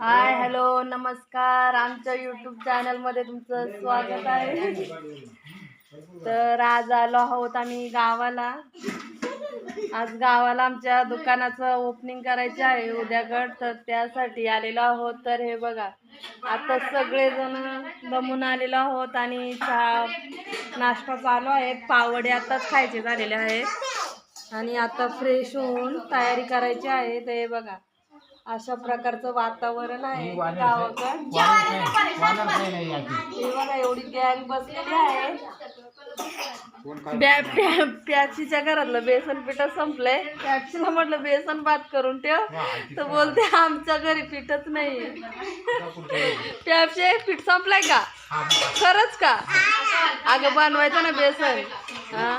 Hi hello नमस्कार. आमच्या YouTube चॅनलमध्ये तुमचं स्वागत आहे. तर आज आलो आहोत आम्ही गावाला. आज गावाला आमच्या दुकानाचं ओपनिंग करायचं आहे उद्याकड तर त्यासाठी आलेलो आहोत. तर हे बघा आता सगळेजण दमून आलेलो आहोत आणि चहा नाश्ता चालू आहे. पावडे आताच खायचे झालेले आहेत. आणि आता फ्रेश होऊन तयारी करायची आहे. हे बघा अशा प्रकारचं वातावरण आहे. गावाकडं हे बघा एवढी गॅंग बसलेली आहे. प्या- प्या- प्याचीच्या घरातलं बेसन पिठं संपलंय. प्याचीला म्हटलं बेसन भात करून ठेव. तर बोलते आमच्या घरी पिठच नाही प्याचे पीठ संपलंय का? खरंच का? अगं बनवायचं ना बेसन. हा.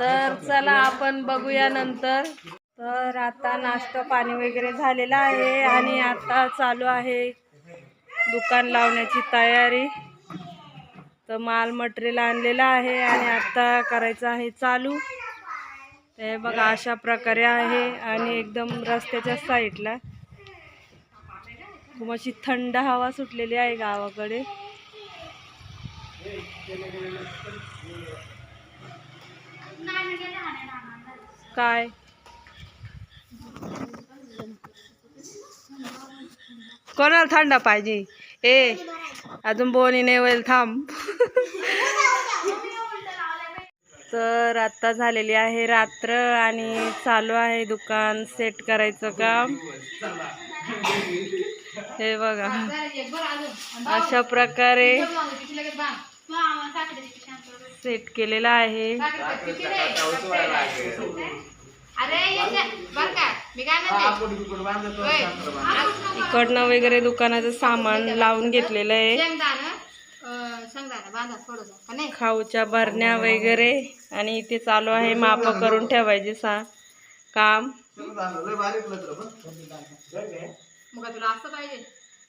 तर चला आपण बघूया नंतर. तर आता नाश्ता पाणी वगैरे झालेला आहे आणि आता चालू आहे दुकान लावण्याची तयारी. तर माल मटेरियल आणलेला आहे आणि आता करायचं आहे चालू. ते बघा अशा प्रकारे आहे आणि एकदम रस्त्याच्या साईडला खूप अशी थंड हवा सुटलेली आहे गावाकडे. काय? कोणाला थंड पाहिजे? ए अजून बोनी नाही होईल थांब. तर आत्ता झालेली आहे रात्र आणि चालू आहे दुकान. सेट करायचं काम. हे बघा. अशा प्रकारे सेट केलेला आहे. इकडनं वगैरे दुकानाचं सामान लावून घेतलेलं आहे. खाऊच्या भरण्या वगैरे आणि इथे चालू आहे माप करून ठेवायचे सा काम. मग तुला असं पाहिजे.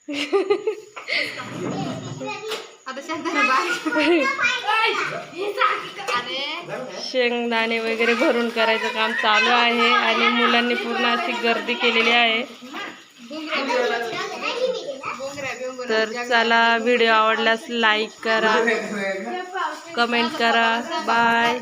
शेंगदाणे वगैरे भरून करायचं काम चालू आहे आणि मुलांनी पूर्ण अशी गर्दी केलेली आहे. तर चला व्हिडिओ आवडल्यास लाईक करा कमेंट करा. बाय